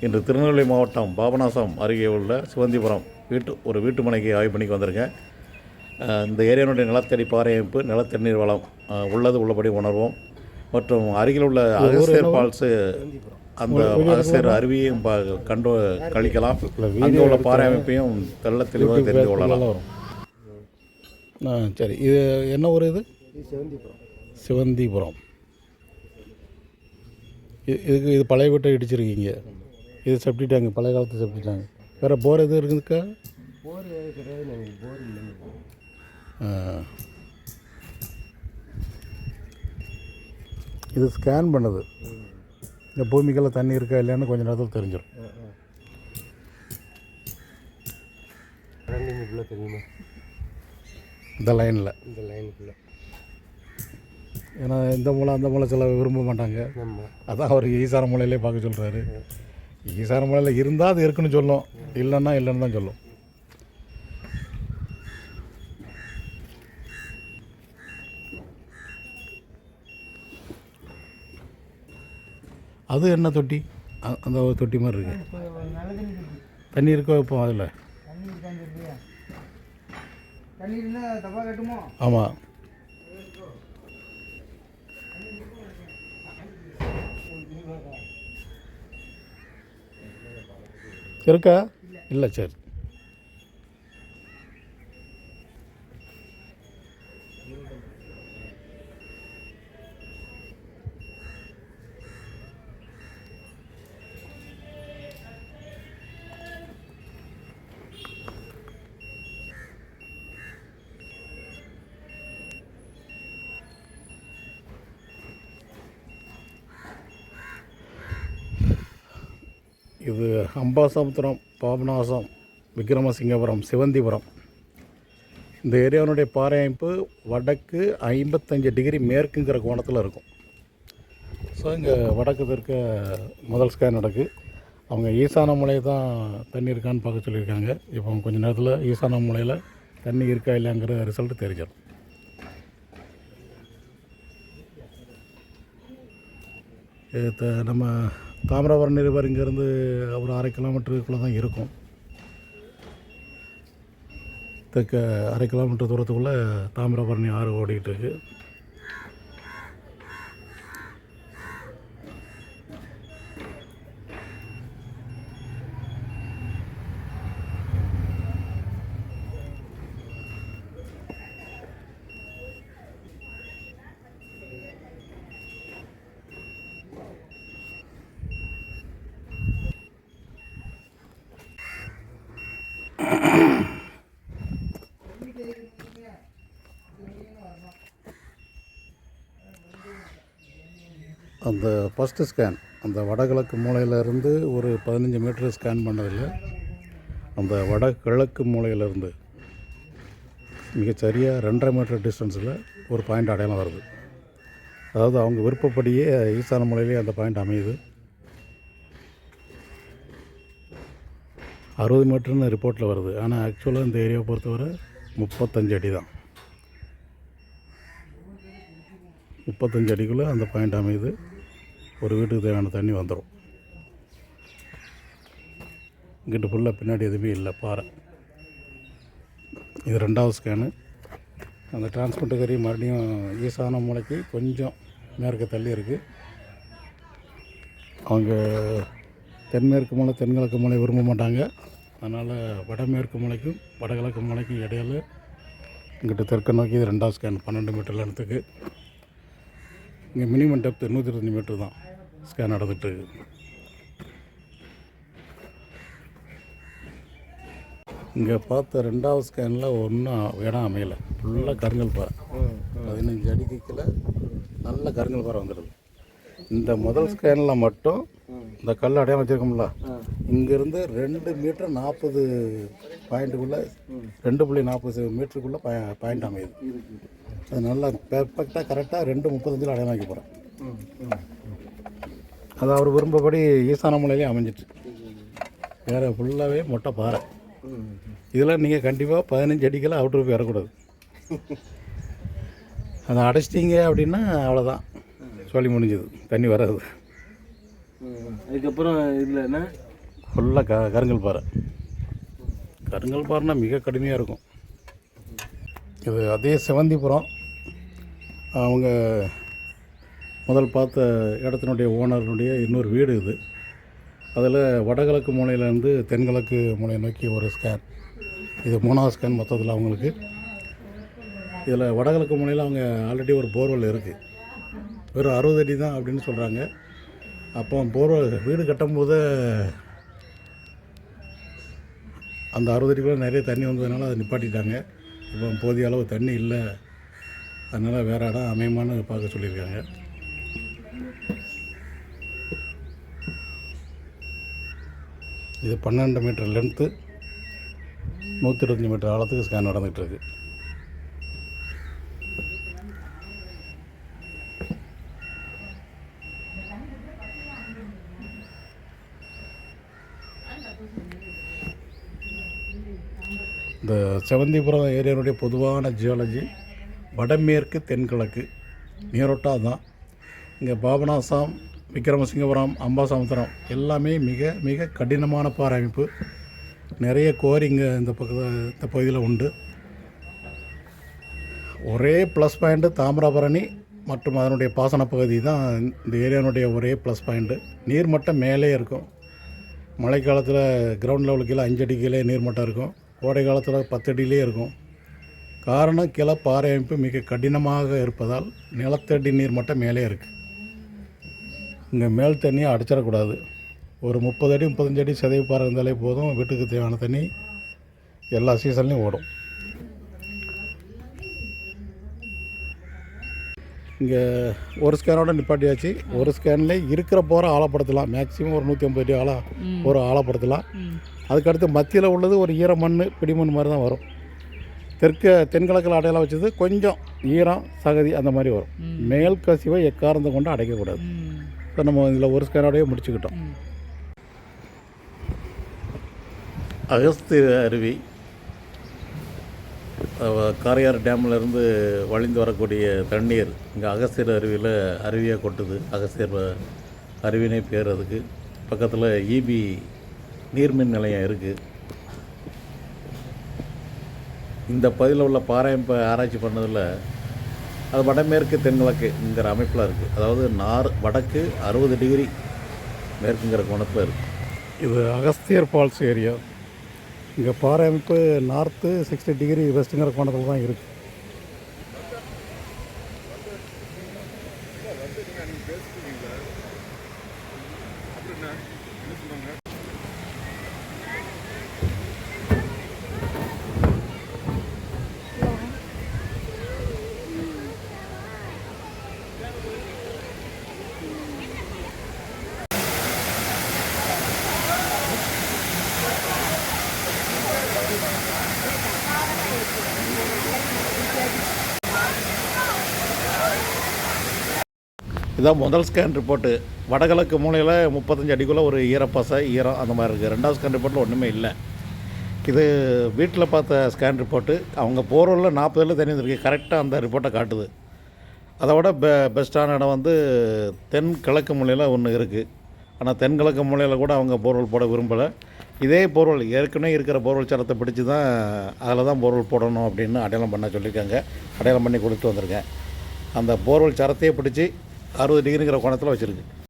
இன்று திருநெல்வேலி மாவட்டம் பாபநாசம் அருகே உள்ள சிவந்திபுரம் வீட்டு ஒரு வீட்டு மனைக்கு ஆய்வு பண்ணிக்கு வந்திருக்கேன். இந்த ஏரியானுடைய நிலத்தடி பாறையமைப்பு நிலத்தண்ணீர் வளம் உள்ளது உள்ளபடி உணர்வோம். மற்றும் அருகில் உள்ள அகஸ்தியர் ஃபால்ஸு அந்த அகஸ்தியர் அருவியையும் ப- கண்டு கழிக்கலாம். அங்கே உள்ள பாறை அமைப்பையும் தெள்ள தெளிவாக தெரிந்து கொள்ளலாம். ஆ சரி. இது என்ன ஊர் இது? சிவந்திபுரம். இது இதுக்கு இது பழைய வீட்டை இடிச்சிருக்கீங்க. இது செப்டி டேங்க் பழைய காலத்து செப்டி டேங்க் வேறு போர் எதுவும் இருக்குதுக்கா? போர் கிடையாது போர் இல்லைங்க. இது ஸ்கேன் பண்ணுது. இந்த பூமிக்கெல்லாம் தண்ணி இருக்கா இல்லையான்னு கொஞ்ச நேரத்தில் தெரிஞ்சிடும் தெரியுமா? இந்த லைனில் இந்த லைனுக்குள்ளே ஏன்னா இந்த மூலை அந்த மூலை சில விரும்ப மாட்டாங்க. அதான் அவர் ஈசார மூலையிலே பார்க்க சொல்கிறாரு ஈசார மூலையில் இருந்தால் அது இருக்குன்னு சொல்லும். இல்லைன்னா இல்லைன்னு தான் சொல்லும். அது என்ன தொட்டி? அந்த ஒரு தொட்டி மாதிரி இருக்கு. தண்ணி இருக்கோ இப்போ அதில்? ஆமாம் இருக்கா? இல்லை சரி. இது அம்பாசமுத்திரம் பாபநாசம் விக்ரமசிங்கபுரம் சிவந்திபுரம். இந்த ஏரியாவினுடைய பாறை அமைப்பு வடக்கு ஐம்பத்தஞ்சு டிகிரி மேற்குங்கிற கோணத்தில் இருக்கும். ஸோ இங்கே வடக்கு தெற்க முதல் ஸ்கேன் நடக்கு. அவங்க ஈசான மலையை தான் தண்ணி இருக்கான்னு பார்க்க சொல்லியிருக்காங்க. இப்போ கொஞ்சம் நேரத்தில் ஈசான மலையில் தண்ணி இருக்கா இல்லைங்கிற ரிசல்ட் தெரிஞ்சிடும். த- நம்ம தாமிரபரணி ரிவர் இங்கேருந்து ஒரு அரை கிலோமீட்டருக்குள்ளே தான் இருக்கும். தெற்க அரை கிலோமீட்டர் தூரத்துக்குள்ளே தாமிரபரணி ஆறு ஓடிக்கிட்டு இருக்குது அந்த ஃபஸ்ட்டு ஸ்கேன் அந்த வடகிழக்கு மூலையிலேருந்து ஒரு பதினஞ்சு மீட்டர் ஸ்கேன் பண்ணதில் அந்த வடகிழக்கு மூலையிலேருந்து மிகச்சரியாக ரெண்டரை மீட்டர் டிஸ்டன்ஸில் ஒரு பாயிண்ட் அடையாளம் வருது. அதாவது அவங்க விருப்பப்படியே ஈசான மூலையிலே அந்த பாயிண்ட் அமையுது. அறுபது மீட்டர்னு ரிப்போர்ட்டில் வருது. ஆனால் ஆக்சுவலாக இந்த ஏரியாவை பொறுத்தவரை முப்பத்தஞ்சு அடி தான் முப்பத்தஞ்சு அடிக்குள்ளே அந்த பாயிண்ட் அமையுது. ஒரு வீட்டுக்கு தேவையான தண்ணி வந்துடும். இங்கிட்டு ஃபுல்லாக பின்னாடி எதுவுமே இல்லை பாறை. இது ரெண்டாவது ஸ்கேனு அந்த டிரான்ஸ்போர்ட் கறி மறுபடியும் ஈசான மூளைக்கு கொஞ்சம் மேற்கு தள்ளி இருக்குது அவங்க தென்மேற்கு மூளை தென்கிழக்கு மூளை விரும்ப மாட்டாங்க. அதனால் வடமேற்கு மூளைக்கும் வடகிழக்கு மூளைக்கும் இடையில இங்கிட்டு தெற்கு நோக்கி இது ரெண்டாவது ஸ்கேன் பன்னெண்டு மீட்டர் லென்த்துக்கு இங்கே மினிமம் டெப்த் நூற்றி இருபத்தஞ்சி மீட்டர் தான். ஸ்கேன் நடந்துட்டு. இங்கே பார்த்த ரெண்டாவது ஸ்கேனில் ஒன்றும் இடம் அமையலை. ஃபுல்லாக கருங்கல் பாறை. பதினஞ்சு அடிக்கு கீழே நல்ல கருங்கல் பாறை வந்துடுது இந்த முதல் ஸ்கேனில் மட்டும் இந்த கல் அடையாளம் வச்சுருக்கோம்ல. இங்கேருந்து ரெண்டு மீட்டர் நாற்பது பாயிண்ட்டுக்குள்ளே ரெண்டு புள்ளி நாற்பது மீட்டருக்குள்ளே பாயிண்ட் அமையுது. அது நல்லா பெர்ஃபெக்டாக கரெக்டாக ரெண்டு முப்பத்தஞ்சில் அடையாளம் வைக்க போகிறேன் அது அவர் விரும்பப்படி ஈசான மூலையிலே அமைஞ்சிட்டு. வேறு ஃபுல்லாகவே மொட்டை பாறை. இதெல்லாம் நீங்கள் கண்டிப்பாக பதினஞ்சு அடிக்கெல்லாம் அவுட்ரு போய் வரக்கூடாது அதை அடைச்சிட்டிங்க அப்படின்னா அவ்வளோதான் சொல்லி முடிஞ்சது. தண்ணி வராது. அதுக்கப்புறம் இதில் என்ன? ஃபுல்லாக க கருங்கல் பாறை. கருங்கல் பாறைனா மிக கடுமையாக இருக்கும். இது அதே செவந்திபுரம். அவங்க முதல் பார்த்த இடத்தினுடைய ஓனருடைய இன்னொரு வீடு இது. அதில் வடகிழக்கு மூலையிலேருந்து தென்கிழக்கு மூலையை நோக்கி ஒரு ஸ்கேன் இது மூணாவது ஸ்கேன் மொத்தத்தில் அவங்களுக்கு. இதில் வடகிழக்கு மூலையில் அவங்க ஆல்ரெடி ஒரு போர்வெல் இருக்குது வெறும் அறுபது அடி தான் அப்படின்னு சொல்கிறாங்க அப்போ போர்வெல் வீடு கட்டும்போது அந்த அறுபது அடிக்குள்ளே நிறைய தண்ணி வந்ததுனால அதை நிப்பாட்டிட்டாங்க. இப்போ போதிய அளவு தண்ணி இல்லை. அதனால் வேறு இடம் அமையமான்னு பார்க்க சொல்லியிருக்காங்க. இது பன்னெண்டு மீட்டர் லென்த்து நூற்றி இருபத்தஞ்சி மீட்டர் ஆழத்துக்கு ஸ்கேன் நடந்துகிட்டு இருக்கு இந்த செவந்திபுரம் ஏரியாவுடைய பொதுவான ஜியாலஜி வடமேற்கு தென்கிழக்கு நீரோட்டம் தான். இங்கே பாபநாசம் விக்ரமசிங்கபுரம் அம்பாசமுத்திரம் எல்லாமே மிக மிக கடினமான பாறை அமைப்பு நிறைய கோரி இங்கே இந்த பக்க இந்த பகுதியில் உண்டு. ஒரே ப்ளஸ் பாயிண்ட்டு தாமிரபரணி மற்றும் அதனுடைய பாசன பகுதி தான் இந்த ஏரியானுடைய ஒரே ப்ளஸ் பாயிண்ட்டு நீர்மட்டம் மேலே இருக்கும். மழை காலத்தில் கிரவுண்ட் லெவலுக்கு கீழே அஞ்சு அடி கீழே நீர்மட்டம் இருக்கும். கோடை காலத்தில் பத்து அடியிலே இருக்கும். காரணம் கீழே பாறை அமைப்பு மிக கடினமாக இருப்பதால் நிலத்தடி நீர்மட்டம் மேலே இருக்குது இங்கே மேல் தண்ணியை அடைச்சிடக்கூடாது. ஒரு முப்பது அடி முப்பத்தஞ்சு அடி சிதைவு பாறை இருந்தாலே போதும். வீட்டுக்கு தேவையான தண்ணி எல்லா சீசன்லேயும் ஓடும். இங்கே ஒரு ஸ்கேனோட நிப்பாட்டியாச்சு. ஒரு ஸ்கேன்லேயே இருக்கிற போகிற ஆழப்படுத்தலாம். மேக்ஸிமம் ஒரு நூற்றி ஐம்பது அடி ஆழம் ஒரு ஆழப்படுத்தலாம். அதுக்கடுத்து மத்தியில் உள்ளது ஒரு ஈர மண் பிடிமண் மாதிரி தான் வரும். தெற்கு தென்கிழக்கில் அடையாளம் வச்சது கொஞ்சம் ஈரம் சகதி அந்த மாதிரி வரும். மேல் கசிவை எக்காரணத்தை கொண்டு அடைக்கக்கூடாது. இப்போ நம்ம இதில் ஒரு ஸ்கேனோடய முடிச்சுக்கிட்டோம். அகஸ்தி அருவி காரையார் டேம்லேருந்து வழிந்து வரக்கூடிய தண்ணீர் இங்கே அகஸ்தியர் அருவியில் அருவியாக கொட்டுது. அகஸ்தியர் அருவினே பேர் அதுக்கு. பக்கத்தில் ஈபி நீர்மின் நிலையம் இருக்குது இந்த பகுதியில் உள்ள பாறையமைப்பை ஆராய்ச்சி பண்ணதில் அது வடமேற்கு தென்கிழக்குங்கிற அமைப்பில் இருக்குது அதாவது நார் வடக்கு அறுபது டிகிரி மேற்குங்கிற கோணத்தில் இருக்குது இது அகஸ்தியர் ஃபால்ஸ் ஏரியா. இங்கே பாறை அமைப்பு நார்த்து சிக்ஸ்டி டிகிரி வெஸ்ட்டுங்கிற கோணத்தில் தான் இருக்குது இதான் முதல் ஸ்கேன் ரிப்போர்ட்டு வடகிழக்கு மூலையில் முப்பத்தஞ்சு அடிக்குள்ளே ஒரு ஈரப்பசை ஈரம் அந்த மாதிரி இருக்குது ரெண்டாவது ஸ்கேன் ரிப்போர்ட்டில் ஒன்றுமே இல்லை. இது வீட்டில் பார்த்த ஸ்கேன் ரிப்போர்ட்டு அவங்க போர்வெல்ல நாற்பதுல தண்ணி வந்திருக்கு கரெக்டாக அந்த ரிப்போர்ட்டை காட்டுது. அதை விட பெ பெஸ்ட்டான இடம் வந்து தென் கிழக்கு மூலையில் ஒன்று இருக்குது ஆனால் தென்கிழக்கு மூலையில் கூட அவங்க போர்வெல் போட விரும்பலை. இதே போர்வெல் ஏற்கனவே இருக்கிற போர்வெல் சரத்தை பிடிச்சி தான் அதில் தான் போர்வெல் போடணும் அப்படின்னு அடையாளம் பண்ண சொல்லியிருக்காங்க. அடையாளம் பண்ணி கொடுத்துட்டு வந்திருக்கேன். அந்த போர்வெல் சரத்தையே பிடிச்சி அறுபது டிகிரிங்கிற கோணத்தில் வச்சுருக்கு.